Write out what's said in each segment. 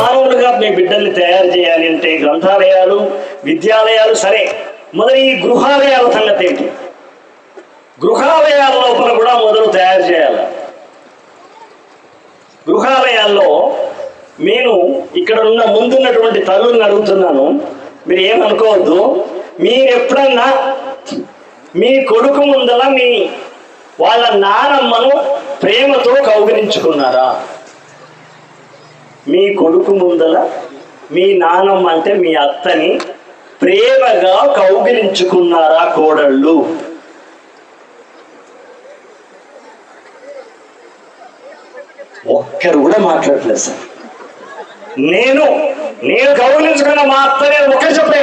మానవులుగా మీ బిడ్డల్ని తయారు చేయాలి అంటే గ్రంథాలయాలు విద్యాలయాలు సరే. మొదలు ఈ గృహాలయాల సంగతి ఏంటి? గృహాలయాల లోపల కూడా మొదలు తయారు చేయాలి. గృహాలయాల్లో నేను ఇక్కడ ఉన్న ముందున్నటువంటి తల్లుల్ని అడుగుతున్నాను. మీరు ఏమనుకోవద్దు. మీరు ఎప్పుడన్నా మీ కొడుకు ముందల మీ వాళ్ళ నానమ్మను ప్రేమతో కౌగిలించుకున్నారా? మీ కొడుకు ముందల మీ నానమ్మ అంటే మీ అత్తని ప్రేమగా కౌగిలించుకున్నారా కోడళ్ళు? ఒక్కరు కూడా మాట్లాడలేదు సార్. నేను నేను కౌగిలించుకున్న మా అత్తనే ఒకే చెప్పే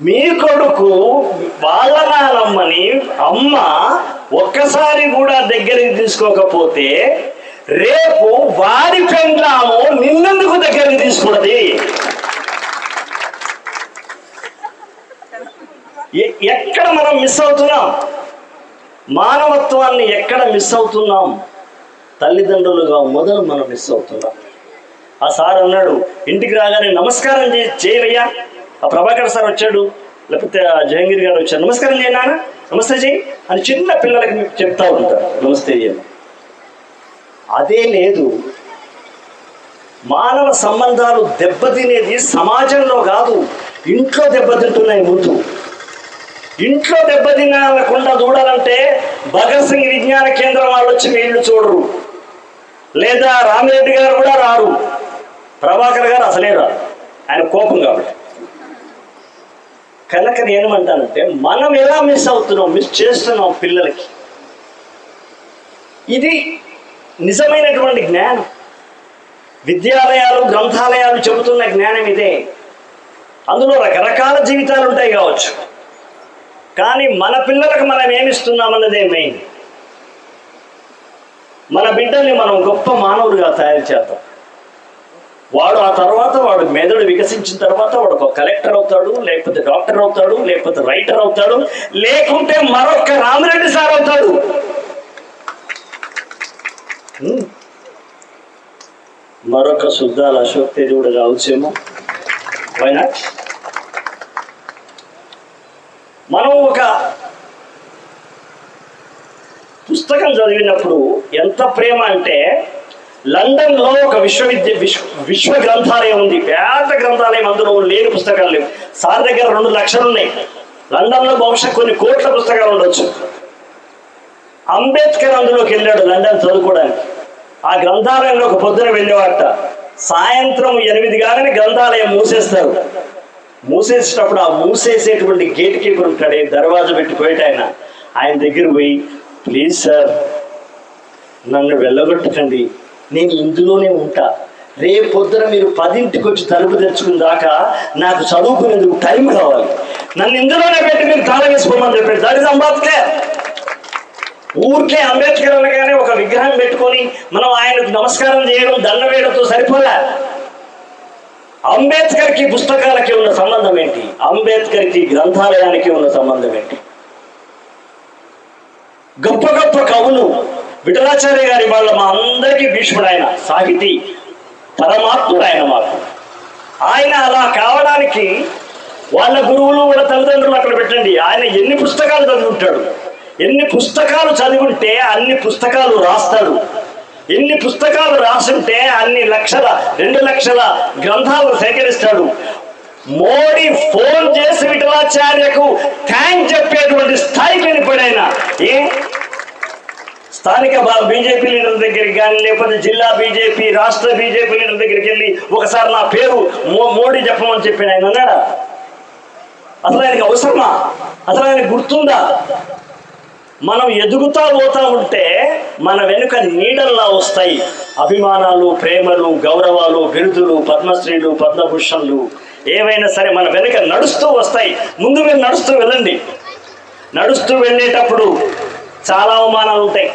మీ కొడుకు వాళ్ళ నానమ్మని అమ్మ ఒక్కసారి కూడా దగ్గరికి తీసుకోకపోతే రేపు వారి పెండ్లాము నిన్నెందుకు దగ్గరికి తీసుకున్నది? ఎక్కడ మనం మిస్ అవుతున్నాం? మానవత్వాన్ని ఎక్కడ మిస్ అవుతున్నాం? తల్లిదండ్రులుగా మొదలు మనం మిస్ అవుతున్నాం. ఆ సార్ అన్నాడు ఇంటికి రాగానే నమస్కారం చేయవయ్యా. ఆ ప్రభాకర్ సార్ వచ్చాడు లేకపోతే ఆ జహంగీర్ గారు వచ్చారు నమస్కారం చేయనా నమస్తే చేయి అని చిన్న పిల్లలకి చెప్తా ఉంటారు. నమస్తే చేయను అదే లేదు. మానవ సంబంధాలు దెబ్బతినేది సమాజంలో కాదు ఇంట్లో దెబ్బతింటున్నాయి ముందు. ఇంట్లో దెబ్బతినకుండా చూడాలంటే భగత్ సింగ్ విజ్ఞాన కేంద్రం వాళ్ళు వచ్చి వీళ్ళు చూడరు. లేదా రామిరెడ్డి గారు కూడా రారు. ప్రభాకర్ గారు అసలే రారు. ఆయన కోపం కాబట్టి. కనుక నేనేమంటానంటే మనం ఎలా మిస్ అవుతున్నాం మిస్ చేస్తున్నాం పిల్లలకి? ఇది నిజమైనటువంటి జ్ఞానం. విద్యాలయాలు గ్రంథాలయాలు చెబుతున్న జ్ఞానం ఇదే. అందులో రకరకాల జీవితాలు ఉంటాయి కావచ్చు. కానీ మన పిల్లలకు మనం ఏమిస్తున్నామన్నదే మెయిన్ మన బిడ్డల్ని మనం గొప్ప మానవుడిగా తయారు చేద్దాం. వాడు ఆ తర్వాత వాడు మెదడు వికసించిన తర్వాత వాడు ఒక కలెక్టర్ అవుతాడు లేకపోతే డాక్టర్ అవుతాడు లేకపోతే రైటర్ అవుతాడు లేకుంటే మరొక రామిరెడ్డి సార్ అవుతాడు. మరొక శుద్ధాల అశోక్ తేజుడు కావచ్చేమో వైనా మనం ఒక పుస్తకం చదివినప్పుడు ఎంత ప్రేమ అంటే లండన్లో ఒక విశ్వవిద్య విశ్వ విశ్వ గ్రంథాలయం ఉంది. పేద గ్రంథాలయం అందులో లేని పుస్తకాలు లేవు. సార్ దగ్గర రెండు లక్షలు ఉన్నాయి. లండన్లో బహుశా కొన్ని కోట్ల పుస్తకాలు ఉండొచ్చు. అంబేద్కర్ అందులోకి వెళ్ళాడు లండన్ చదువుకోవడానికి. ఆ గ్రంథాలయంలో ఒక పొద్దున వెళ్ళేవాట. సాయంత్రం ఎనిమిది కాగానే గ్రంథాలయం మూసేస్తారు. మూసేసేటప్పుడు ఆ మూసేసేటువంటి గేట్ కీపర్ ఉంటాడు దర్వాజా పెట్టుకోయేట ఆయన. ఆయన దగ్గర పోయి ప్లీజ్ సార్ నన్ను వెళ్ళగొట్టకండి. నేను ఇందులోనే ఉంటా. రేపు పొద్దున మీరు పదింటికి వచ్చి తలుపు తెచ్చుకున్న దాకా నాకు చదువుకునేందుకు టైం కావాలి. నన్ను ఇందులోనే పెట్టి మీరు తాళం వేసుకోమని చెప్పాడు. దాని సంబాత్కే ఊరికే అంబేద్కర్ అనగానే ఒక విగ్రహం పెట్టుకొని మనం ఆయనకు నమస్కారం చేయడం దండ వేయడంతో సరిపోలే అంబేద్కర్కి పుస్తకాలకి ఉన్న సంబంధం ఏంటి? అంబేద్కర్కి గ్రంథాలయానికి ఉన్న సంబంధం ఏంటి? గొప్ప గొప్ప కవులు విఠలాచార్య గారి వాళ్ళ మా అందరికీ భీష్ముడు ఆయన సాహితీ పరమాత్ముడు ఆయన మాకు. ఆయన అలా కావడానికి వాళ్ళ గురువులు వాళ్ళ తల్లిదండ్రులు అక్కడ పెట్టండి. ఆయన ఎన్ని పుస్తకాలు చదివి ఉంటాడు ఎన్ని పుస్తకాలు చదివి ఉంటే అన్ని పుస్తకాలు రాస్తాడు. ఎన్ని పుస్తకాలు రాసుంటే అన్ని లక్షల రెండు లక్షల గ్రంథాలు సేకరిస్తాడు. మోడీ ఫోన్ చేసి విఠలాచార్యకు థ్యాంక్ చెప్పేటువంటి స్థాయికి వెళ్ళిపోయాడు ఏ? స్థానిక బీజేపీ లీడర్ దగ్గరికి కానీ లేకపోతే జిల్లా బీజేపీ రాష్ట్ర బీజేపీ లీడర్ దగ్గరికి వెళ్ళి ఒకసారి నా పేరు మో- మోడీ చెప్పమని చెప్పిన ఆయన అన్నాడా అసలు ఆయనకి అవసరమా? అసలు ఆయన గుర్తుందా? మనం ఎదుగుతా పోతా ఉంటే మన వెనుక నీడల్లా వస్తాయి. అభిమానాలు ప్రేమలు గౌరవాలు బిరుదులు పద్మశ్రీలు పద్మభూషణ్లు ఏవైనా సరే మన వెనుక నడుస్తూ వస్తాయి. ముందు మీరు నడుస్తూ వెళ్ళండి. నడుస్తూ వెళ్ళేటప్పుడు చాలా అవమానాలు ఉంటాయి.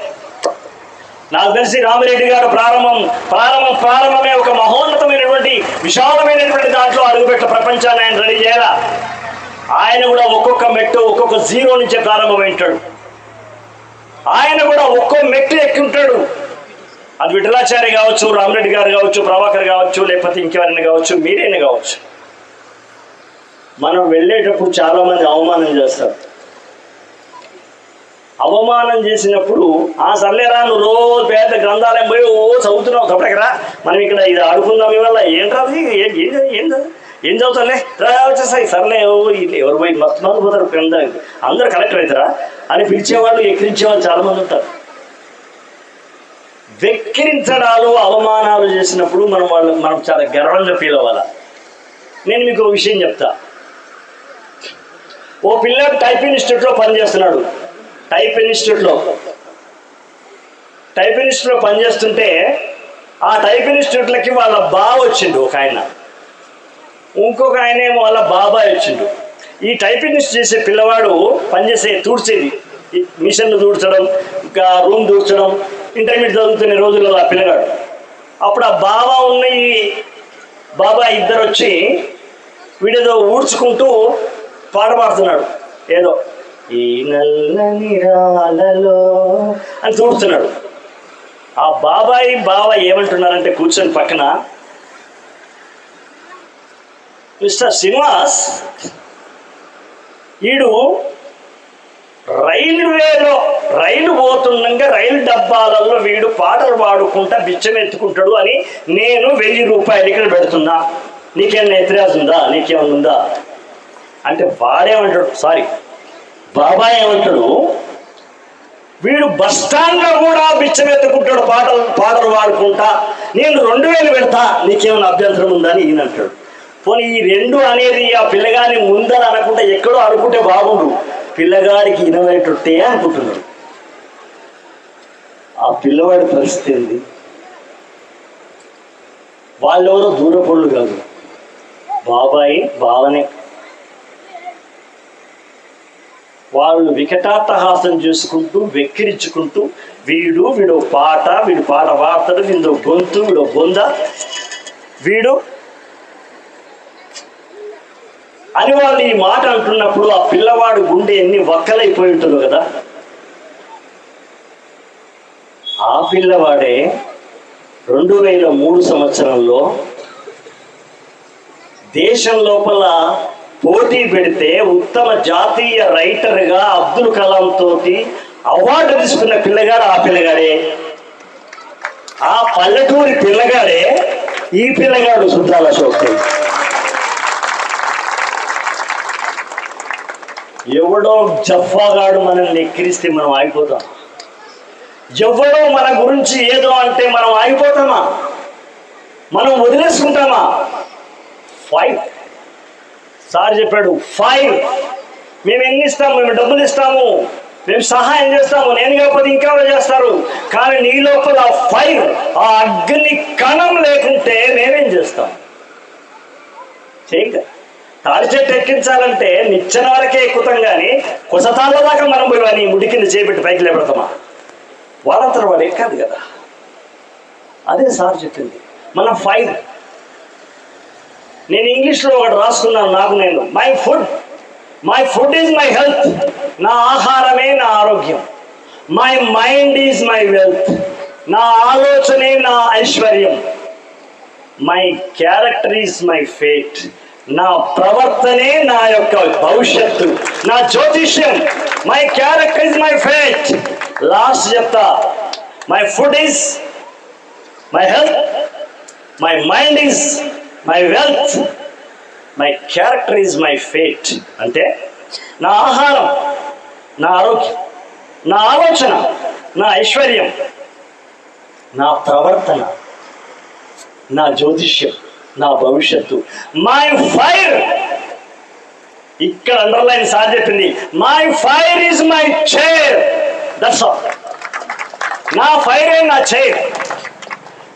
నాకు తెలిసి రామిరెడ్డి గారు ప్రారంభం ప్రారంభం ప్రారంభమే ఒక మహోన్నతమైనటువంటి విశాలమైనటువంటి దాంట్లో అడుగుపెట్ట ప్రపంచాన్ని ఆయన రెడీ చేయాలా? ఆయన కూడా ఒక్కొక్క మెట్టు ఒక్కొక్క జీరో నుంచే ప్రారంభమైంటాడు. ఆయన కూడా ఒక్కో మెట్లు ఎక్కి ఉంటాడు అది విఠలాచారి కావచ్చు రామరెడ్డి గారు కావచ్చు ప్రభాకర్ కావచ్చు లేకపోతే ఇంకెవరైనా కావచ్చు మీరైనా కావచ్చు. మనం వెళ్ళేటప్పుడు చాలా మంది అవమానం చేస్తారు. అవమానం చేసినప్పుడు ఆ సర్లేరా నువ్వు రోజు పేద గ్రంథాలయం పోయి ఓ చదువుతున్నావు కప్పటికరా మనం ఇక్కడ ఇది ఆడుకుందాం ఇవల్ల ఏంట్రా ఏం ఏం ఏం ఏం చదువుతాలే రా వచ్చేసాయి. సర్లే ఎవరు పోయి మొత్తం పోతారు గ్రంథానికి అందరు కలెక్టర్ అవుతారా? అని పిలిచేవాళ్ళు ఎక్కిరించేవాళ్ళు చాలామంది ఉంటారు. వెక్కిరించడాలు అవమానాలు చేసినప్పుడు మనం వాళ్ళు మనం చాలా గర్వంగా ఫీల్ అవ్వాలా? నేను మీకు ఒక విషయం చెప్తా. ఓ పిల్లాడు టైప్ ఇన్స్టిట్యూట్లో పనిచేస్తున్నాడు. టైప్ ఇన్స్టిట్యూట్లో. టైప్ ఇన్స్టిట్యూట్లో పనిచేస్తుంటే ఆ టైప్ ఇన్స్టిట్యూట్లకి వాళ్ళ బావ వచ్చిండు ఒక ఆయన. ఇంకొక ఆయనేమో వాళ్ళ బాబాయ్ వచ్చిండు. ఈ టైపింగ్స్ చేసే పిల్లవాడు పనిచేసే తూడ్చేది. ఈ మిషన్లు తూడ్చడం ఇంకా రూమ్ తూడ్చడం ఇంటర్మీడియట్ చదువుతున్న రోజుల్లో ఆ పిల్లగాడు. అప్పుడు ఆ బాబా ఉన్న ఈ బాబా ఇద్దరు వచ్చి వీడేదో ఊడ్చుకుంటూ పాట పాడుతున్నాడు. ఏదో ఈ నల్లని రాలలో అని చూడుతున్నాడు ఆ బాబాయి బావ ఏమంటున్నారంటే కూర్చొని పక్కన మిస్టర్ శ్రీనివాస్ ఈడు రైల్వేలో రైలు పోతుండగా రైలు డబ్బాలలో వీడు పాటలు పాడుకుంటా బిచ్చమెత్తుకుంటాడు అని నేను వెయ్యి రూపాయలు ఇక్కడ పెడుతున్నా. నీకేమైనా ఎతిరాజు ఉందా? నీకేమైనా ఉందా? అంటే వాడేమంటాడు సారీ బాబాయ్ ఏమంటాడు? వీడు బస్ స్టాండ్లో కూడా బిచ్చమెత్తుకుంటాడు పాటలు పాటలు పాడుకుంటా. నేను రెండు వేలు పెడతా నీకేమైనా అభ్యంతరం ఉందా అని ఈయన అంటాడు పోనీ ఈ రెండు అనేది ఆ పిల్లగాని ముందని అనుకుంటే ఎక్కడో అనుకుంటే బాగుండు. పిల్లగాడికి ఇనవేటొట్టే అనుకుంటున్నాడు. ఆ పిల్లవాడి పరిస్థితి ఏంది? వాళ్ళెవరో దూరపళ్ళు కాదు. బాబాయి బావనే. వాళ్ళు వికటాత్తహాసం చేసుకుంటూ వెక్కిరించుకుంటూ వీడు వీడు పాట వీడు పాట వార్తడు వీడు గొంతు వీడు బొంద వీడు అని వాళ్ళు ఈ మాట అంటున్నప్పుడు ఆ పిల్లవాడు గుండె ఎన్ని వక్కలైపోయి ఉంటుందో కదా. ఆ పిల్లవాడే రెండు వేల మూడు సంవత్సరంలో దేశం లోపల పోటీ పెడితే ఉత్తమ జాతీయ రైటర్గా అబ్దుల్ కలాం తోటి అవార్డు తీసుకున్న పిల్లగాడు ఆ పిల్లగాడే. ఆ పల్లెటూరి పిల్లగాడే ఈ పిల్లగాడు సుద్దాల శోక్తి ఎవడో జఫాగాడు మనల్ని ఎక్కిరిస్తే మనం ఆగిపోతాం. ఎవడో మన గురించి ఏదో అంటే మనం ఆగిపోతామా? మనం వదిలేసుకుంటామా? ఫైవ్ సార్ చెప్పాడు ఫైవ్ మేము ఎన్ని ఇస్తాము? మేము డబ్బులు ఇస్తాము. మేము సహాయం చేస్తాము. నేను కాకపోతే ఇంకా ఎవరు చేస్తారు? కానీ నీ లోపల ఫైర్ ఆ అగ్ని కణం లేకుంటే మేమేం చేస్తాం? చేయగా తాడి చెట్టు ఎక్కించాలంటే నిచ్చెన వరకే ఎక్కుతాం కానీ కుసతాళ్ళ దాకా మనం పోయి వాని ముడి కింద చేపెట్టి పైకి లేపెడతామా? వాళ్ళంతా వాడు ఎక్కాలి కదా. అదే సార్ చెప్పింది. మన ఫైర్. నేను ఇంగ్లీష్లో ఒకటి రాసుకున్నాను నాకు నేను. My food my food is my health నా ఆహారమే నా ఆరోగ్యం. My mind is my wealth నా ఆలోచనే నా ఐశ్వర్యం. My character is my fate నా ప్రవర్తనే నా యొక్క భవిష్యత్తు నా జ్యోతిష్యం my character is my fate last చెప్తా my food is my health my mind is my wealth my character is my fate అంటే నా ఆహారం నా ఆరోగ్యం నా ఆలోచన నా ఐశ్వర్యం నా ప్రవర్తన నా జ్యోతిష్యం. నా భవిష్యత్తు. మై ఫైర్ ఇక్కడ అండర్లైన్ సార్ చెప్పింది. My fire is my chair that's all నా ఫైరే నా చైర్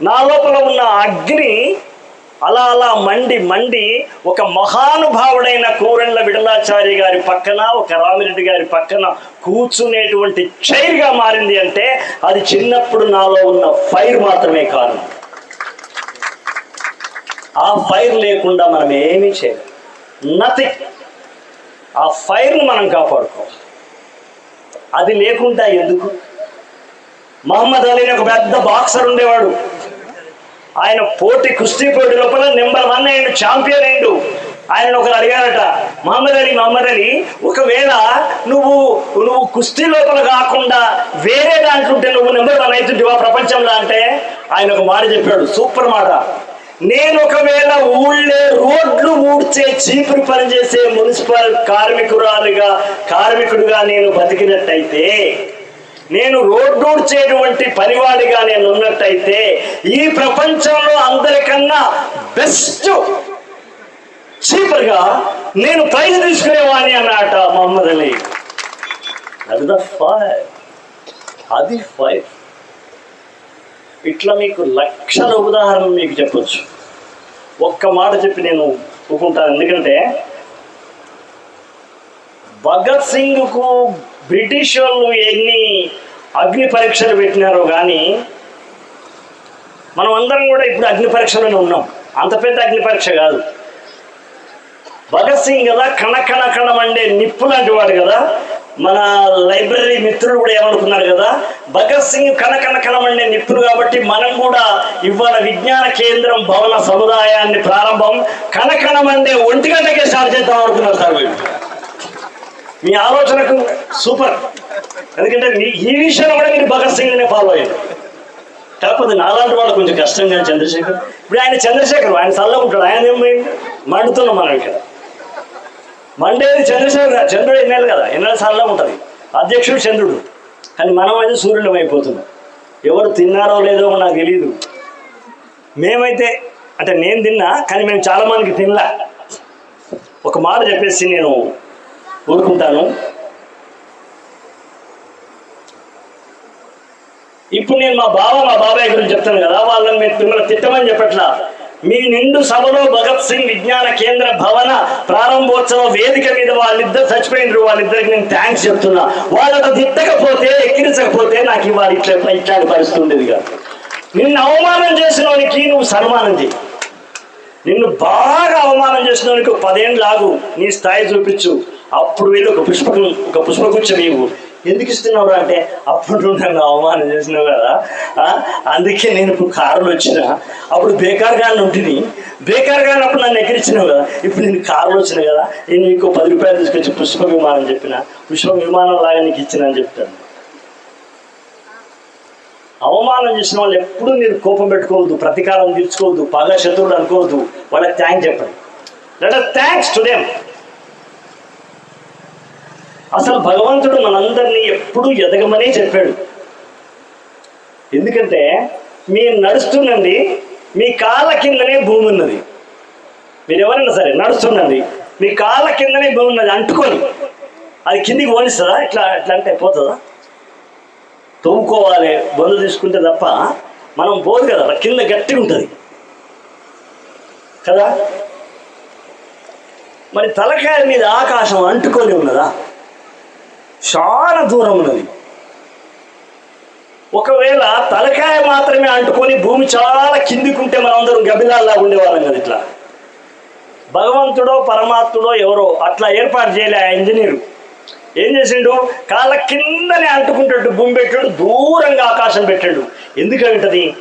నా లోపల ఉన్న అగ్ని అలా అలా మండి మండి ఒక మహానుభావుడైన కోరెండ్ల విడలాచారి గారి పక్కన ఒక రామిరెడ్డి గారి పక్కన కూర్చునేటువంటి చైర్గా మారింది అంటే అది చిన్నప్పుడు నాలో ఉన్న ఫైర్ మాత్రమే కారణం ఆ ఫైర్ లేకుండా మనం ఏమీ చేయలేం. నథింగ్ ఆ ఫైర్ను మనం కాపాడుకోవాలి. అది లేకుండా ఎందుకు? మహమ్మద్ అలీని ఒక పెద్ద బాక్సర్ ఉండేవాడు. ఆయన పోటీ కుస్తీ పోటీ లోపల నెంబర్ వన్ అయ్యిండు ఛాంపియన్ అయ్యిండు. ఆయన ఒకరు అడిగారట మహమ్మద్ అలీ మహమ్మద్ అలీ ఒకవేళ నువ్వు నువ్వు కుస్తీ లోపల కాకుండా వేరే దాంట్లో ఉంటే నువ్వు నెంబర్ వన్ అవుతుంటివా ప్రపంచంలో? అంటే ఆయన ఒక మాట చెప్పాడు సూపర్ మాట. నేను ఒకవేళ ఊళ్ళే రోడ్లు ఊడ్చే చీపురు పనిచేసే మున్సిపల్ కార్మికురాలుగా కార్మికుడిగా నేను బతికినట్టయితే నేను రోడ్డు ఊడ్చేటువంటి పనివాడిగా నేను ఉన్నట్టయితే ఈ ప్రపంచంలో అందరికన్నా బెస్ట్ చీపర్గా నేను ప్రైజ్ తీసుకునేవాణి అన్నట మహమ్మద్ అలీ. అది ద ఫైర్ అది ఫైర్ ఇట్లా మీకు లక్షల ఉదాహరణలు మీకు చెప్పచ్చు. ఒక్క మాట చెప్పి నేను ఒప్పుకుంటాను. ఎందుకంటే భగత్ సింగ్కు బ్రిటిష్ వాళ్ళు ఎన్ని అగ్ని పరీక్షలు పెట్టినారో కానీ మనం అందరం కూడా ఇప్పుడు అగ్ని పరీక్షలోనే ఉన్నాం. అంత పెద్ద అగ్ని పరీక్ష కాదు. భగత్ సింగ్ కదా కణ కణ కణం అంటే నిప్పు లాంటి వాడు కదా. మన లైబ్రరీ మిత్రులు కూడా ఏమనుకున్నారు కదా? భగత్ సింగ్ కణ కణ కణం నిప్పులు కాబట్టి మనం కూడా ఇవాళ విజ్ఞాన కేంద్రం భవన సముదాయాన్ని ప్రారంభం కణ ఒంటి గంటకే స్టార్ట్ చేద్దాం అనుకున్నారు సార్ వీళ్ళు. మీ ఆలోచనకు సూపర్. ఎందుకంటే మీ ఈ విషయంలో కూడా మీరు భగత్ సింగ్నే ఫాలో అయ్యారు. కాకపోతే నాలాంటి వాళ్ళు కొంచెం కష్టంగా చంద్రశేఖర్. ఇప్పుడు ఆయన చంద్రశేఖర్ ఆయన చల్లగా ఉంటాడు ఆయన ఏమైంది మండుతున్నాం మనం ఇక్కడ మండేది చంద్రశేఖర్ చంద్రుడు ఎన్నేళ్ళు కదా ఎన్నెల సరళం ఉంటుంది? అధ్యక్షుడు చంద్రుడు. కానీ మనం అయితే సూర్యుడు అయిపోతున్నాం. ఎవరు తిన్నారో లేదో నాకు తెలియదు మేమైతే అంటే నేను తిన్నా కానీ మేము చాలా మందికి తినలా. ఒక మాట చెప్పేసి నేను ఊరుకుంటాను. ఇప్పుడు నేను మా బావ మా బాబాయ్ గురించి చెప్తాను కదా వాళ్ళని మీరు మిమ్మల్ని తిట్టమని చెప్పట్లా. మీ నిండు సభలో భగత్ సింగ్ విజ్ఞాన కేంద్ర భవన ప్రారంభోత్సవ వేదిక మీద వాళ్ళిద్దరు చచ్చిపోయినారు. వాళ్ళిద్దరికి నేను థ్యాంక్స్ చెప్తున్నా. వాళ్ళని తిట్టకపోతే ఎక్కిరించకపోతే నాకు ఇవాళ ఇట్లా ఇట్లాంటి పరిస్థితి ఉండేది కాదు నిన్ను అవమానం చేసిన వానికి నువ్వు సన్మానం చేయి నిన్ను బాగా అవమానం చేసిన వానికి ఒక పదేళ్ళు లాగు నీ స్థాయి చూపించు. అప్పుడు వెళ్ళి ఒక పుష్పకం ఒక పుష్పగుచ్చం ఇవ్వు ఎందుకు ఇస్తున్నావు అంటే అప్పుడు నువ్వు నన్ను అవమానం చేసినావు కదా. అందుకే నేను ఇప్పుడు కారులో వచ్చిన. అప్పుడు బేకార్గానే ఉంటుంది బేకార్గా అప్పుడు నన్ను ఎక్కిరించినావు కదా. ఇప్పుడు నేను కారులో వచ్చిన కదా. నేను నీకు పది రూపాయలు తీసుకొచ్చి పుష్ప విమానం చెప్పిన. పుష్ప విమానం లాగా నీకు ఇచ్చిన అని చెప్తాను. అవమానం చేసిన వాళ్ళు ఎప్పుడు మీరు కోపం పెట్టుకోవద్దు ప్రతీకారం తీర్చుకోవద్దు పగ శత్రువులు అనుకోవద్దు. వాళ్ళకి థ్యాంక్స్ చెప్పండి. లెట్ థ్యాంక్స్ టు దెమ్ అసలు భగవంతుడు మనందరినీ ఎప్పుడు ఎదగమనే చెప్పాడు. ఎందుకంటే మీరు నడుస్తుండండి మీ కాళ్ళ కిందనే భూమి ఉన్నది. మీరు ఎవరైనా సరే నడుస్తుండండి మీ కాళ్ళ కిందనే భూమి ఉన్నది అంటుకొని. అది కిందికి పోనిస్తుందా? ఇట్లా ఇట్లా అంటే పోతుందా? తోముకోవాలి బంధు తీసుకుంటే తప్ప మనం పోదు కదా కింద గట్టిగా ఉంటుంది. కదా? మరి తలకాయ మీద ఆకాశం అంటుకొని ఉన్నదా? చాలా దూరం ఉన్నది ఒకవేళ తలకాయ మాత్రమే అంటుకొని భూమి చాలా కిందికుంటే మనందరం గబిలాల్లా ఉండేవాళ్ళం కదా ఇట్లా. భగవంతుడో పరమాత్ముడో ఎవరో అట్లా ఏర్పాటు చేయలే ఆ ఇంజనీరు. ఏం చేసిండు? కాళ్ళ కిందనే అంటుకుంటాడు భూమి పెట్టాడు దూరంగా ఆకాశం పెట్టాడు. ఎందుకంటది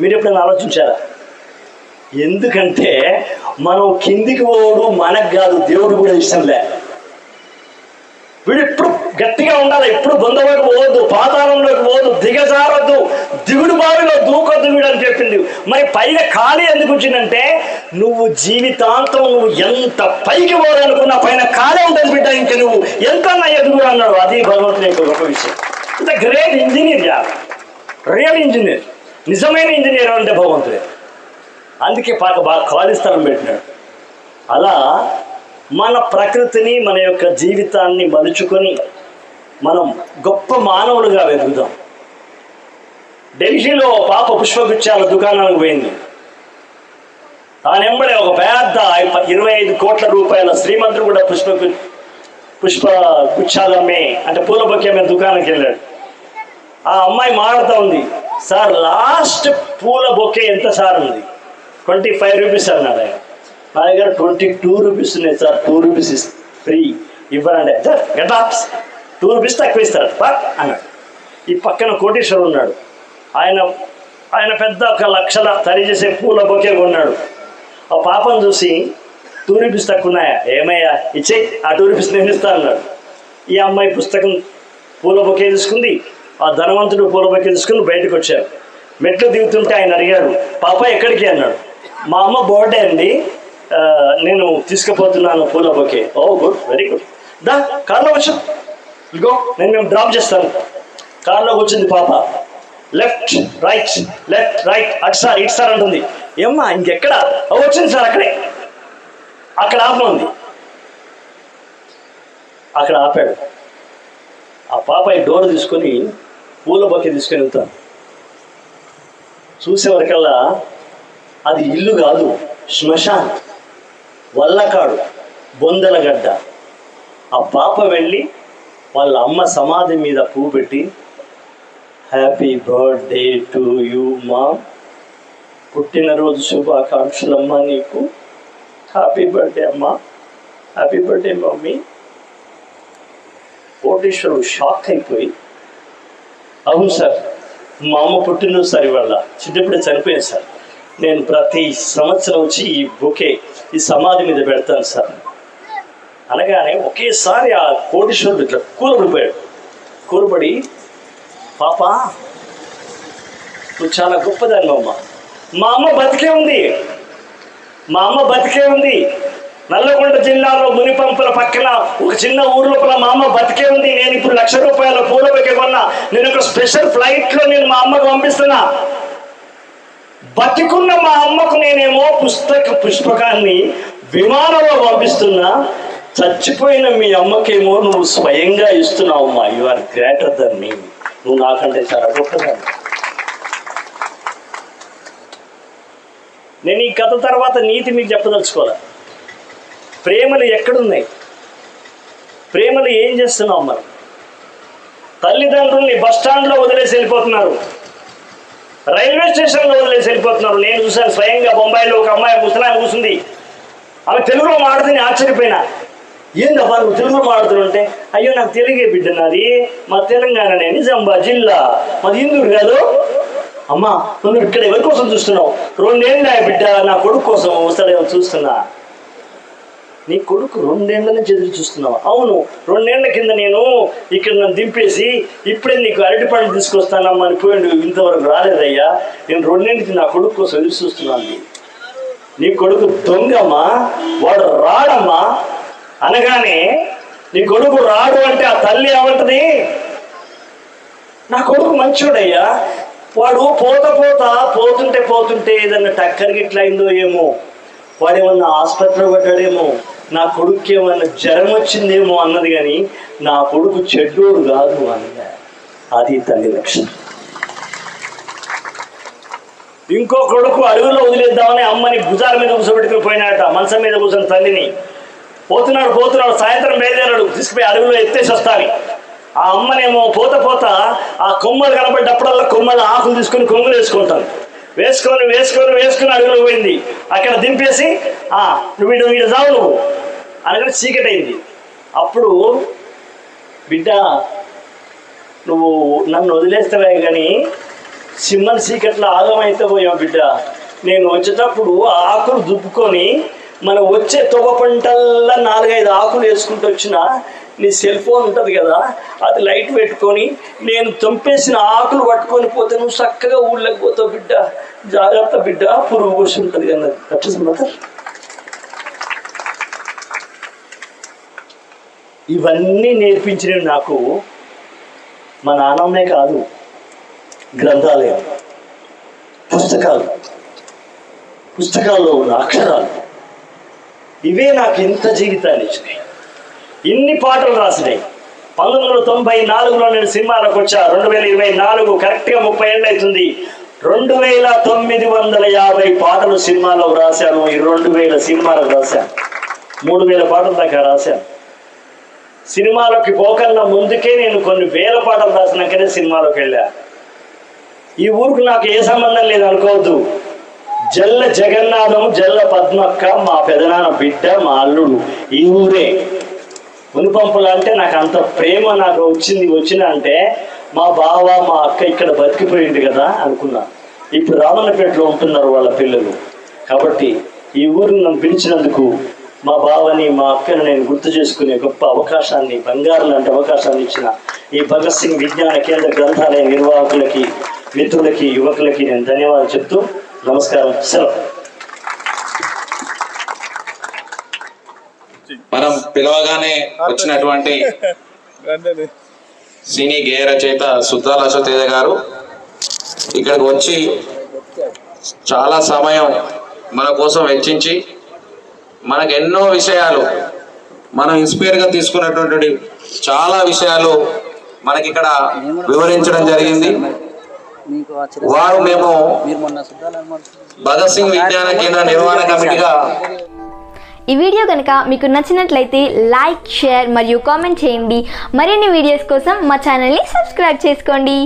మీరు ఎప్పుడైనా ఆలోచించారా? ఎందుకంటే మనం కిందికి పోడు మనకు కాదు దేవుడు కూడా ఇష్టం లే. వీడు ఎప్పుడు గట్టిగా ఉండాలి. ఎప్పుడు బృందంలోకి పోవద్దు పాతాళంలోకి పోవద్దు దిగజారొద్దు. దిగుడు బావిలో దూకొద్దు వీడు అని చెప్పింది. మరి పైగా ఖాళీ ఎందుకు వచ్చిందంటే నువ్వు జీవితాంతం నువ్వు ఎంత పైకి పోవాలనుకున్నా పైన ఖాళీ ఉంటుంది బిడ్డ ఇంక నువ్వు ఎంత ఎదుగు అన్నాడు. అది భగవంతుని యొక్క గొప్ప విషయం. ఇంత great engineer ya real engineer నిజమైన ఇంజనీర్ అంటే భగవంతుడే. అందుకే పాక బాగా ఖాళీ స్థలం పెట్టినాడు. అలా మన ప్రకృతిని మన యొక్క జీవితాన్ని మలుచుకొని మనం గొప్ప మానవులుగా వెతుకుదాం. ఢిల్లీలో పాప పుష్పగుచ్చాల దుకాణాలకు పోయింది. తానెంబడే ఒక పెద్ద ఇరవై ఐదు కోట్ల రూపాయల శ్రీమంతుడు కూడా పుష్ప పుష్ప గుచ్చాలమ్మే అంటే పూల బొకే మీద దుకాణానికి వెళ్ళాడు. ఆ అమ్మాయి మాడుతూ ఉంది. సార్ లాస్ట్ పూల బొకే ఎంత సార్ ఉంది? ట్వంటీ ఫైవ్ రూపీస్ అన్నాడు ఆయన నా దగ్గర ట్వంటీ టూ రూపీస్ ఉన్నాయి sir. Two rupees free. ఇవ్వనండి. Sir గెటాప్స్ టూ రూపీస్ తక్కువ ఇస్తారు. పా అన్నాడు. ఈ పక్కన కోటేశ్వరుడు ఉన్నాడు. ఆయన ఆయన పెద్ద ఒక లక్షల తరి చేసే పూల బొకే కొన్నాడు. ఆ పాపను చూసి టూ రూపీస్ తక్కువ ఉన్నాయా? ఏమయ్యా? ఇచ్చే ఆ టూ రూపీస్ నేను ఇస్తా అన్నాడు. ఈ అమ్మాయి పుస్తకం పూల బొకే తీసుకుంది. ఆ ధనవంతుడు పూల బొకే తీసుకుని బయటకు వచ్చారు మెట్లు దిగుతుంటే ఆయన అడిగాడు పాప ఎక్కడికి? అన్నాడు. మా అమ్మ బర్త్డే అండి. నేను తీసుకుపోతున్నాను పూల bouquet oh good. Very good. దా కార్లో వచ్చు ఇదిగో నేను మేము డ్రాప్ చేస్తాను. కార్లో కూర్చుంది పాప. Left right left right. అటు సార్ ఇటు సార్ అంటుంది. ఏమ్మా ఇంకెక్కడ? వచ్చింది సార్ అక్కడే. అక్కడ ఆపమంది అక్కడ ఆపాడు. ఆ పాప ఈ డోర్ తీసుకొని పూల బొకే తీసుకొని వెళ్తాను. చూసేవరకల్లా అది ఇల్లు కాదు శ్మశాన్. వల్లకాడు బొందలగడ్డ. ఆ పాప వెళ్ళి వాళ్ళ అమ్మ సమాధి మీద పువ్వు పెట్టి హ్యాపీ బర్త్డే టు యూ మా పుట్టినరోజు శుభాకాంక్షలమ్మ నీకు. హ్యాపీ బర్త్డే అమ్మా. Happy birthday mummy. Koteswarudu shock అయిపోయి అవును సార్ మా అమ్మ పుట్టినరోజు సార్ ఇవాళ చిన్నప్పుడే చనిపోయింది సార్. నేను ప్రతి సంవత్సరం వచ్చి ఈ బుకే ఈ సమాధి మీద పెడతాను సార్. అనగానే ఒకేసారి ఆ కోటీశ్వరుడు ఇట్లా కూలబడిపోయాడు. కూలబడి పాప నువ్వు చాలా గొప్పదాన్ని అమ్మ. మా అమ్మ బతికే ఉంది. మా అమ్మ బతికే ఉంది. నల్లగొండ జిల్లాలో మునిపంపుల పక్కన ఒక చిన్న ఊరు లోపల మా అమ్మ బతికే ఉంది. నేను ఇప్పుడు లక్ష రూపాయల పూల కొన్నా. నేను ఒక స్పెషల్ ఫ్లైట్లో నేను మా అమ్మకు పంపిస్తున్నా. బతికున్న మా అమ్మకు నేనేమో పుస్తక పుష్పకాన్ని విమానంలో పంపిస్తున్నా. చచ్చిపోయిన మీ అమ్మకేమో నువ్వు స్వయంగా ఇస్తున్నావు అమ్మా. You are greater than me నువ్వు నాకంటే చాలా గొప్పదాన్ని నేను ఈ కథ తర్వాత నీతి మీకు చెప్పదలుచుకోవాలి? ప్రేమలు ఎక్కడున్నాయి? ప్రేమలు ఏం చేస్తున్నావు మనం తల్లిదండ్రుల్ని బస్ స్టాండ్లో వదిలేసి వెళ్ళిపోతున్నారు. రైల్వే స్టేషన్లో వదిలేసి వెళ్ళిపోతున్నారు. నేను చూశాను స్వయంగా బొంబాయిలో ఒక అమ్మాయి ముసలాయి కూర్చుంది. ఆమె తెలుగులో మాడుతుంది ఆశ్చర్యపోయినా. ఏందబ్బా నువ్వు తెలుగులో మాడుతుంటే అయ్యో నాకు తెలుగే బిడ్డ నాది. మా తెలంగాణ నిజాంబా జిల్లా. మాది హిందూరు కాదు. అమ్మా నువ్వు ఇక్కడ ఎవరి కోసం చూస్తున్నావు? రెండేళ్ళు బిడ్డ నా కొడుకు కోసం వస్తాడేమో చూస్తున్నా. నీ కొడుకు రెండేళ్ళ నుంచి ఎదురు చూస్తున్నావా? అవును రెండేళ్ళ కింద నేను ఇక్కడ నన్ను దింపేసి ఇప్పుడే నీకు అరటి పండు తీసుకొస్తానమ్మా అని పోయిండు. ఇంతవరకు రాలేదయ్యా. నేను రెండేళ్ళకి నా కొడుకు కోసం ఎదురు చూస్తున్నాను. నీ కొడుకు దొంగమ్మా వాడు రాడమ్మా. అనగానే నీ కొడుకు రాడు అంటే ఆ తల్లి ఏమంటది? నా కొడుకు మంచోడయ్యా. వాడు పోత పోత పోతుంటే పోతుంటే ఏదన్నా టక్కరికి ఇట్లా అయిందో ఏమో. వాడు ఏమన్నా ఆసుపత్రిలో పడ్డాడేమో. నా కొడుకు ఏమన్నా జ్వరం వచ్చిందేమో అన్నది కానీ నా కొడుకు చెడ్డోడు కాదు అన్నది. అది తల్లి లక్షణం. ఇంకో కొడుకు అడుగులో వదిలేద్దామని అమ్మని భుజాల మీద కూర్చోబెట్టుకుని పోయినాడట మంచం మీద కూర్చొని తల్లిని. పోతున్నాడు పోతున్నాడు సాయంత్రం బయలుదేరాడు తీసుకుపోయి అడవిలో ఎత్తేసి వస్తాను. ఆ అమ్మనేమో పోత పోత ఆ కొమ్మలు కనబడ్డప్పుడల్లా కొమ్మలు ఆకులు తీసుకొని కొంగులు వేసుకుంటాను. వేసుకొని వేసుకొని వేసుకొని అడుగులో పోయింది. అక్కడ దింపేసి నువ్వు వీడు వీడు చావు నువ్వు. అనగానే చీకటి అయింది అప్పుడు బిడ్డ నువ్వు నన్ను వదిలేస్తావే కానీ సింహన్ చీకట్లో ఆగమైతే పోయావు బిడ్డ. నేను వచ్చేటప్పుడు ఆకులు దుబ్బుకొని మనం వచ్చే తొగ పంటల్లా నాలుగైదు ఆకులు వేసుకుంటూ వచ్చిన నీ సెల్ ఫోన్ ఉంటుంది కదా అది లైట్ పెట్టుకొని నేను తంపేసిన ఆకులు పట్టుకొని పోతే నువ్వు చక్కగా ఊళ్ళకి పోతావు బిడ్డ. జాగ్రత్త బిడ్డ పురుగు పోసి ఉంటుంది అన్నది వచ్చేసి ఇవన్నీ నేర్పించినవి నాకు మా నాన్నమ్మే కాదు గ్రంథాలయం పుస్తకాలు. పుస్తకాల్లో ఉన్న అక్షరాలు. ఇవే నాకు ఇంత జీవితాన్ని ఇచ్చినాయి. ఇన్ని పాటలు రాసినాయి. పంతొమ్మిది వందల తొంభై నాలుగులో నేను సినిమాలకు వచ్చా. రెండు వేల ఇరవై నాలుగు కరెక్ట్గా ముప్పై ఏళ్ళు అవుతుంది. రెండు వేల తొమ్మిది వందల యాభై పాటలు సినిమాలో రాశాను. ఈ రెండు వేల సినిమాలకు రాశాను మూడు వేల పాటలు దాకా రాశాను సినిమాలోకి పోకన్నా ముందుకే నేను కొన్ని వేల పాటలు రాసినాకనే సినిమాలోకి వెళ్ళా. ఈ ఊరికి నాకు ఏ సంబంధం లేదు అనుకోవద్దు. జల్ల జగన్నాథం జల్ల పద్మక్క మా పెదనాన్న బిడ్డ మా అల్లుడు ఈ ఊరే. మునిపంపులు అంటే నాకు అంత ప్రేమ నాకు వచ్చింది వచ్చిన అంటే మా బావ మా అక్క ఇక్కడ బతికిపోయింది కదా అనుకున్నా. ఇప్పుడు రామన్నపేటలో ఉంటున్నారు వాళ్ళ పిల్లలు. కాబట్టి ఈ ఊరు నన్ను పిలిచినందుకు మా బావని మా అక్కని నేను గుర్తు చేసుకునే గొప్ప అవకాశాన్ని బంగారు లాంటి అవకాశాన్ని ఇచ్చిన ఈ భగత్ సింగ్ విజ్ఞాన కేంద్ర గ్రంథాలయ నిర్వాహకులకి మిత్రులకి యువకులకి నేను ధన్యవాదాలు చెప్తూ నమస్కారం. సెలవు. మనం పిలవగానే వచ్చినటువంటి సినీ గేయ రచయిత సుద్దాల అశ్వతేజ గారు ఇక్కడికి వచ్చి చాలా సమయం మన కోసం వెచ్చించి మనకు ఎన్నో విషయాలు మనం ఇన్స్పైర్గా తీసుకున్నటువంటి చాలా విషయాలు మనకి ఇక్కడ వివరించడం జరిగింది. వారు మేము భగత్ సింగ్ విజ్ఞాన కేంద్ర నిర్వహణ కమిటీగా ఈ వీడియో కనుక మీకు నచ్చినట్లయితే లైక్ షేర్ మరియు కామెంట్ చేయండి. మరిన్ని వీడియోస్ కోసం మా ఛానల్ని సబ్స్క్రైబ్ చేసుకోండి.